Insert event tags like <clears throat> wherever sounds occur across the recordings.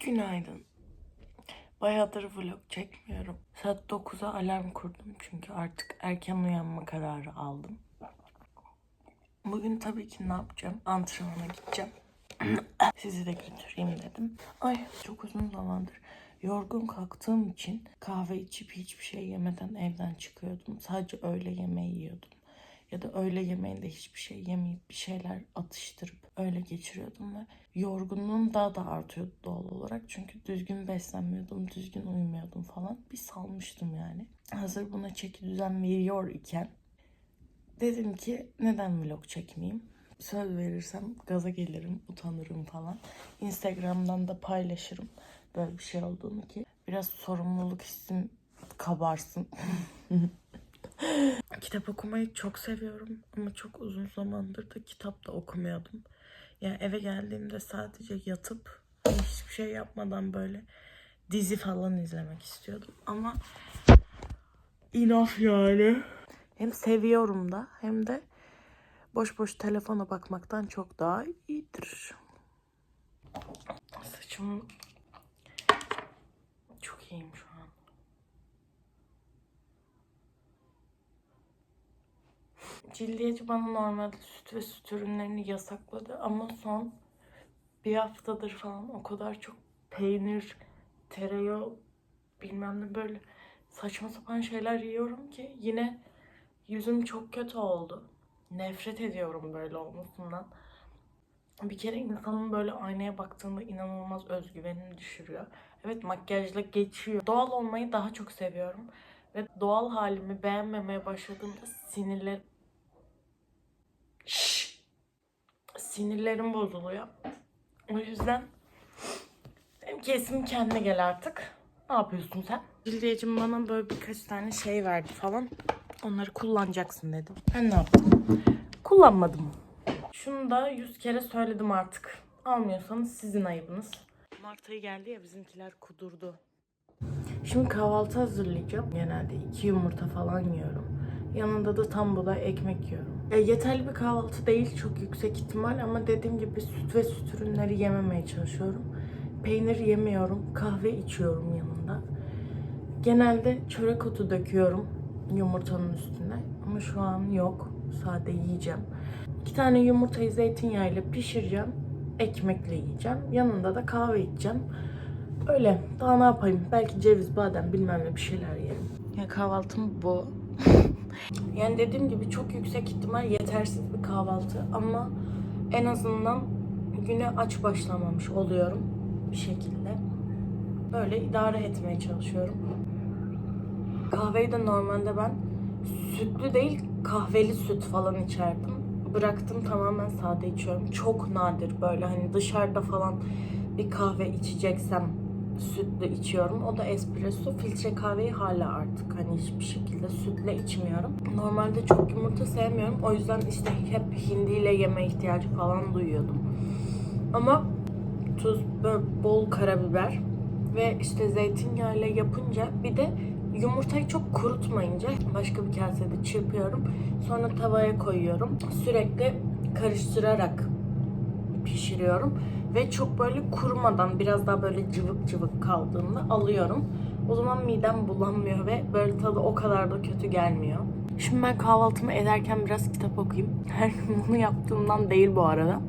Günaydın. Bayağıdır vlog çekmiyorum. Saat 9'a alarm kurdum çünkü artık erken uyanma kararı aldım. Bugün tabii ki ne yapacağım? Antrenmana gideceğim. <clears throat> Sizi de götüreyim dedim. Ay çok uzun zamandır yorgun kalktığım için kahve içip hiçbir şey yemeden evden çıkıyordum. Sadece öğle yemeği yiyordum. Ya da öğle yemeğinde hiçbir şey yemeyip bir şeyler atıştırıp öyle geçiriyordum ve yorgunluğum daha da artıyordu doğal olarak. Çünkü düzgün beslenmiyordum, düzgün uyumuyordum falan. Bir salmıştım yani. Hazır buna çeki düzen veriyor iken dedim ki neden vlog çekmeyeyim? Söz verirsem gaza gelirim, utanırım falan. Instagram'dan da paylaşırım böyle bir şey olduğunu ki biraz sorumluluk hissim kabarsın. <laughs> <gasps> Kitap okumayı çok seviyorum ama çok uzun zamandır da kitap da okumuyordum. Yani eve geldiğimde sadece yatıp hiçbir şey yapmadan böyle dizi falan izlemek istiyordum ama enough yani. Hem seviyorum da hem de boş boş telefona bakmaktan çok daha iyidir. Saçım çok iyiyim şu an. Cildiyeci bana normalde süt ve süt ürünlerini yasakladı ama son bir haftadır falan o kadar çok peynir, tereyağı bilmem ne böyle saçma sapan şeyler yiyorum ki yine yüzüm çok kötü oldu. Nefret ediyorum böyle olmasından. Bir kere insanın böyle aynaya baktığında inanılmaz özgüvenini düşürüyor. Evet makyajla geçiyor. Doğal olmayı daha çok seviyorum. Ve doğal halimi beğenmemeye başladığımda sinirler... Sinirlerim bozuluyor. O yüzden benim kesim kendine gel artık. Ne yapıyorsun sen? Cildiyecim bana böyle birkaç tane şey verdi falan. Onları kullanacaksın dedim. Ben ne yaptım? Kullanmadım. Şunu da yüz kere söyledim artık. Almıyorsanız sizin ayıbınız. Mart ayı geldi ya bizimkiler kudurdu. Şimdi kahvaltı hazırlayacağım. Genelde iki yumurta falan yiyorum. Yanında da tam buğday ekmek yiyorum. E, yeterli bir kahvaltı değil çok yüksek ihtimal ama dediğim gibi süt ve süt ürünleri yememeye çalışıyorum. Peynir yemiyorum, kahve içiyorum yanında. Genelde çörek otu döküyorum yumurtanın üstüne ama şu an yok. Sade yiyeceğim. İki tane yumurtayı zeytinyağıyla pişireceğim. Ekmekle yiyeceğim. Yanında da kahve içeceğim. Öyle. Daha ne yapayım? Belki ceviz, badem bilmem ne bir şeyler yerim. Ya kahvaltım bu. <laughs> yani dediğim gibi çok yüksek ihtimal yetersiz bir kahvaltı ama en azından güne aç başlamamış oluyorum bir şekilde. Böyle idare etmeye çalışıyorum. Kahveyi de normalde ben sütlü değil kahveli süt falan içerdim. Bıraktım tamamen sade içiyorum. Çok nadir böyle hani dışarıda falan bir kahve içeceksem sütlü içiyorum. O da espresso. Filtre kahveyi hala artık hani hiçbir şekilde sütle içmiyorum. Normalde çok yumurta sevmiyorum. O yüzden işte hep hindiyle yeme ihtiyacı falan duyuyordum. Ama tuz, böyle bol karabiber ve işte zeytinyağıyla yapınca bir de yumurtayı çok kurutmayınca başka bir kasede çırpıyorum. Sonra tavaya koyuyorum. Sürekli karıştırarak pişiriyorum. Ve çok böyle kurumadan biraz daha böyle cıvık cıvık kaldığında alıyorum. O zaman midem bulanmıyor ve böyle tadı o kadar da kötü gelmiyor. Şimdi ben kahvaltımı ederken biraz kitap okuyayım. <laughs> Her gün bunu yaptığımdan değil bu arada.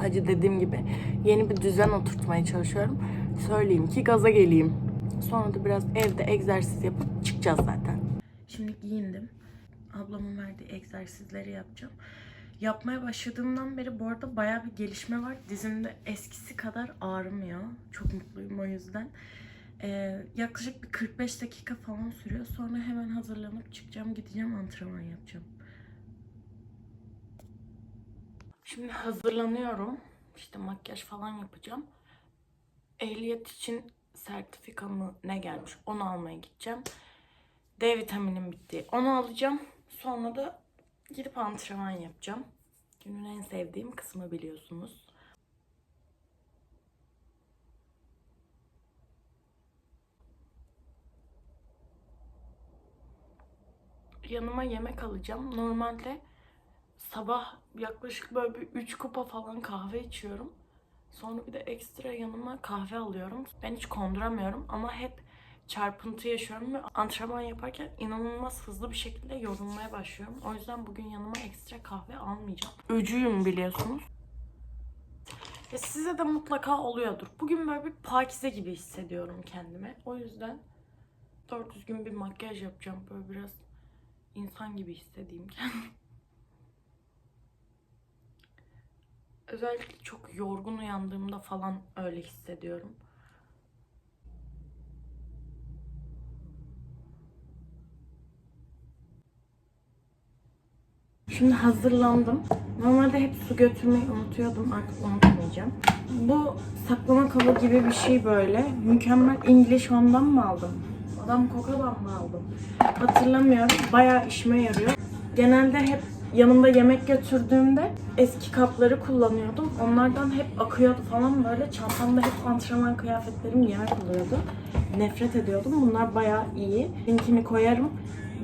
Sadece dediğim gibi yeni bir düzen oturtmaya çalışıyorum. Söyleyeyim ki gaza geleyim. Sonra da biraz evde egzersiz yapıp çıkacağız zaten. Şimdi giyindim. Ablamın verdiği egzersizleri yapacağım. Yapmaya başladığımdan beri bu arada bayağı bir gelişme var. Dizimde eskisi kadar ağrımıyor. Çok mutluyum o yüzden. Ee, yaklaşık bir 45 dakika falan sürüyor. Sonra hemen hazırlanıp çıkacağım. Gideceğim antrenman yapacağım. Şimdi hazırlanıyorum. İşte makyaj falan yapacağım. Ehliyet için sertifikamı ne gelmiş onu almaya gideceğim. D vitaminim bitti. Onu alacağım. Sonra da gidip antrenman yapacağım. Günün en sevdiğim kısmı biliyorsunuz. Yanıma yemek alacağım. Normalde sabah yaklaşık böyle bir 3 kupa falan kahve içiyorum. Sonra bir de ekstra yanıma kahve alıyorum. Ben hiç konduramıyorum ama hep çarpıntı yaşıyorum ve antrenman yaparken inanılmaz hızlı bir şekilde yorulmaya başlıyorum. O yüzden bugün yanıma ekstra kahve almayacağım. Öcüyüm biliyorsunuz. Ve size de mutlaka oluyordur. Bugün böyle bir pakize gibi hissediyorum kendimi. O yüzden doğru düzgün bir makyaj yapacağım. Böyle biraz insan gibi hissedeyim kendimi. Özellikle çok yorgun uyandığımda falan öyle hissediyorum. Şimdi hazırlandım. Normalde hep su götürmeyi unutuyordum. Artık unutmayacağım. Bu saklama kabı gibi bir şey böyle. Mükemmel English Home'dan mı aldım? Adam Coca'dan mı aldım? Hatırlamıyorum. Bayağı işime yarıyor. Genelde hep yanımda yemek götürdüğümde eski kapları kullanıyordum. Onlardan hep akıyordu falan böyle. Çantamda hep antrenman kıyafetlerim yer buluyordu. Nefret ediyordum. Bunlar bayağı iyi. Linkini koyarım.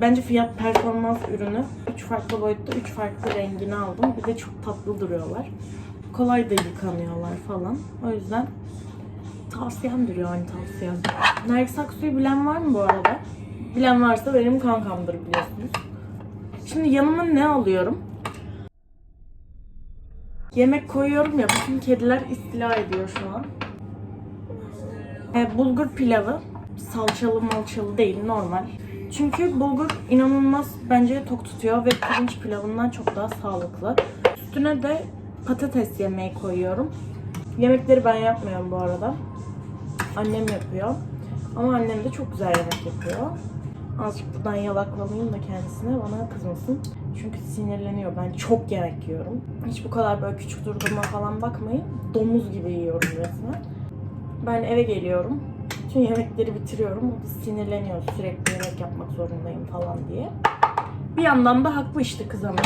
Bence fiyat performans ürünü. 3 farklı boyutta 3 farklı rengini aldım. Bir de çok tatlı duruyorlar. Kolay da yıkanıyorlar falan. O yüzden tavsiyemdir yani tavsiyem. Nergis Aksu'yu bilen var mı bu arada? Bilen varsa benim kankamdır biliyorsunuz. Şimdi yanıma ne alıyorum? Yemek koyuyorum ya bütün kediler istila ediyor şu an. E, bulgur pilavı. Salçalı malçalı değil normal. Çünkü bulgur inanılmaz bence tok tutuyor ve pirinç pilavından çok daha sağlıklı. Üstüne de patates yemeği koyuyorum. Yemekleri ben yapmıyorum bu arada. Annem yapıyor. Ama annem de çok güzel yemek yapıyor. Azıcık buradan yalaklamayayım da kendisine bana kızmasın. Çünkü sinirleniyor. Ben çok yemek yiyorum. Hiç bu kadar böyle küçük durduğuma falan bakmayın. Domuz gibi yiyorum resmen. Ben eve geliyorum. Bütün yemekleri bitiriyorum. O da sinirleniyor. Sürekli yemek yapmak zorundayım falan diye. Bir yandan da haklı işte kızım.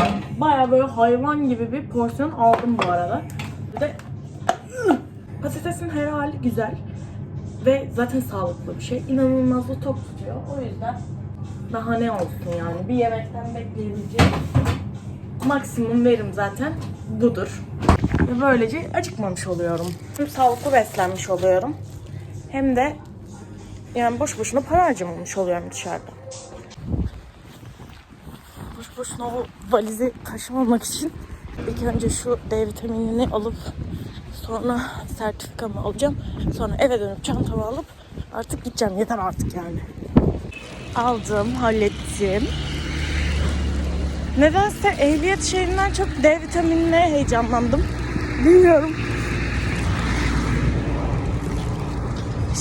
Baya böyle hayvan gibi bir porsiyon aldım bu arada. Bir de patatesin her hali güzel. Ve zaten sağlıklı bir şey. İnanılmaz da tok tutuyor. O yüzden daha ne olsun yani. Bir yemekten bekleyebileceğim maksimum verim zaten budur. Böylece acıkmamış oluyorum. Hem sağlıklı beslenmiş oluyorum. Hem de yani boş boşuna para harcamamış oluyorum dışarıda. Boş boşuna o valizi taşımamak için ilk önce şu D vitaminini alıp sonra sertifikamı alacağım. Sonra eve dönüp çantamı alıp artık gideceğim. Yeter artık yani. Aldım, hallettim. Nedense ehliyet şeyinden çok D vitaminine heyecanlandım. Bilmiyorum.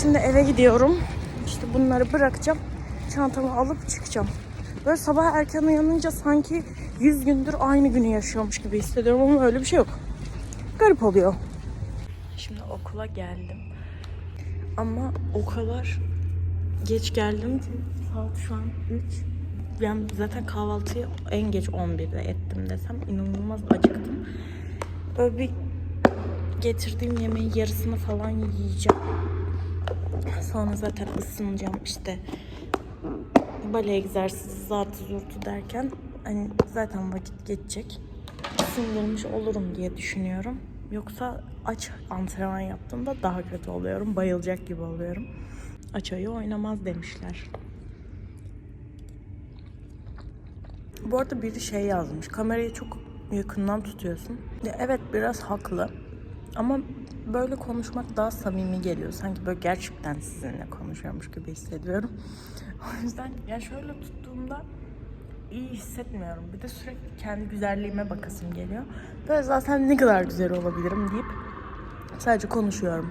Şimdi eve gidiyorum. İşte bunları bırakacağım. Çantamı alıp çıkacağım. Böyle sabah erken uyanınca sanki 100 gündür aynı günü yaşıyormuş gibi hissediyorum ama öyle bir şey yok. Garip oluyor. Şimdi okula geldim. Ama o kadar geç geldim ki saat şu an 3. Ben zaten kahvaltıyı en geç 11'de ettim desem inanılmaz acıktım. Böyle bir getirdiğim yemeğin yarısını falan yiyeceğim. Sonra zaten ısınacağım işte. Bale egzersizi zatı zurtu derken hani zaten vakit geçecek. Isındırmış olurum diye düşünüyorum. Yoksa aç antrenman yaptığımda daha kötü oluyorum. Bayılacak gibi oluyorum. Aç ayı oynamaz demişler. Bu arada biri şey yazmış. Kamerayı çok yakından tutuyorsun. Ya evet biraz haklı. Ama böyle konuşmak daha samimi geliyor. Sanki böyle gerçekten sizinle konuşuyormuş gibi hissediyorum. <laughs> O yüzden ya şöyle tuttuğumda iyi hissetmiyorum. Bir de sürekli kendi güzelliğime bakasım geliyor. Böyle zaten ne kadar güzel olabilirim deyip sadece konuşuyorum.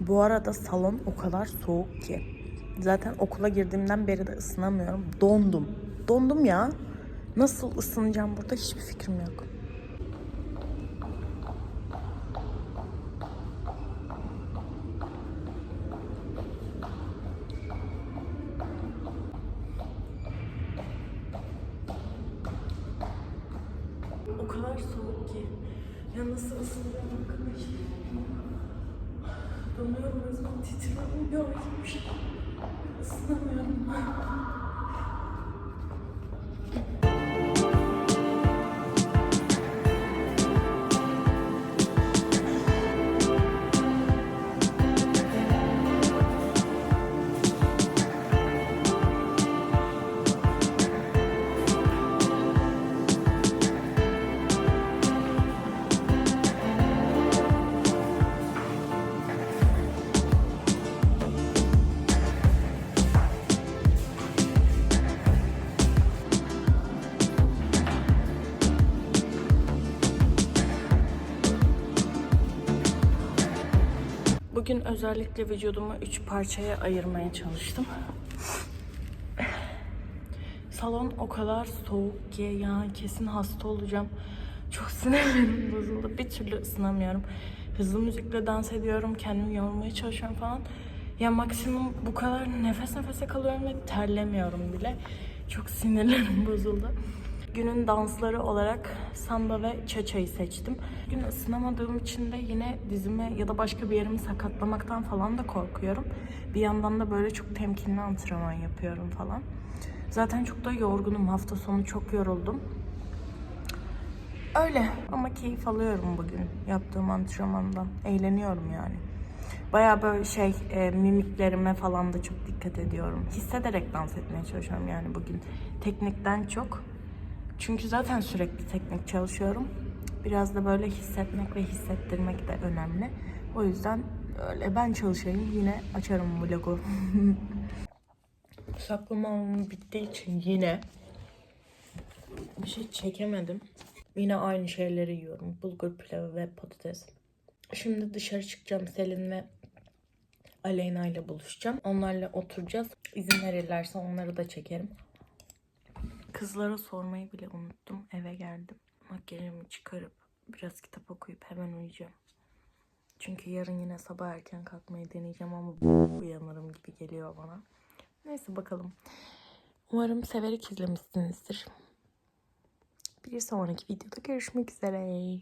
Bu arada salon o kadar soğuk ki. Zaten okula girdiğimden beri de ısınamıyorum. Dondum. Dondum ya. Nasıl ısınacağım burada hiçbir fikrim yok. O kadar soğuk ki. Ya nasıl ısınacağım arkadaş? Donuyorum resmen titriyorum. Yok hiçbir şey. Isınamıyorum. Bugün özellikle vücudumu üç parçaya ayırmaya çalıştım. Salon o kadar soğuk ki ya kesin hasta olacağım. Çok <laughs> sinirlerim bozuldu. Bir türlü ısınamıyorum. Hızlı müzikle dans ediyorum. Kendimi yormaya çalışıyorum falan. Ya maksimum bu kadar nefes nefese kalıyorum ve terlemiyorum bile. Çok sinirlerim <laughs> bozuldu. Günün dansları olarak samba ve çaçayı seçtim. Bugün ısınamadığım için de yine dizime ya da başka bir yerimi sakatlamaktan falan da korkuyorum. Bir yandan da böyle çok temkinli antrenman yapıyorum falan. Zaten çok da yorgunum. Hafta sonu çok yoruldum. Öyle ama keyif alıyorum bugün yaptığım antrenmandan. Eğleniyorum yani. Baya böyle şey e, mimiklerime falan da çok dikkat ediyorum. Hissederek dans etmeye çalışıyorum yani bugün. Teknikten çok. Çünkü zaten sürekli teknik çalışıyorum. Biraz da böyle hissetmek ve hissettirmek de önemli. O yüzden öyle ben çalışayım yine açarım vlogu. <laughs> Saklamam bittiği için yine bir şey çekemedim. Yine aynı şeyleri yiyorum. Bulgur pilavı ve patates. Şimdi dışarı çıkacağım. Selin ve Aleyna ile buluşacağım. Onlarla oturacağız. İzin verirlerse onları da çekerim. Kızlara sormayı bile unuttum. Eve geldim. Makyajımı çıkarıp biraz kitap okuyup hemen uyuyacağım. Çünkü yarın yine sabah erken kalkmayı deneyeceğim ama uyanırım gibi geliyor bana. Neyse bakalım. Umarım severek izlemişsinizdir. Bir sonraki videoda görüşmek üzere.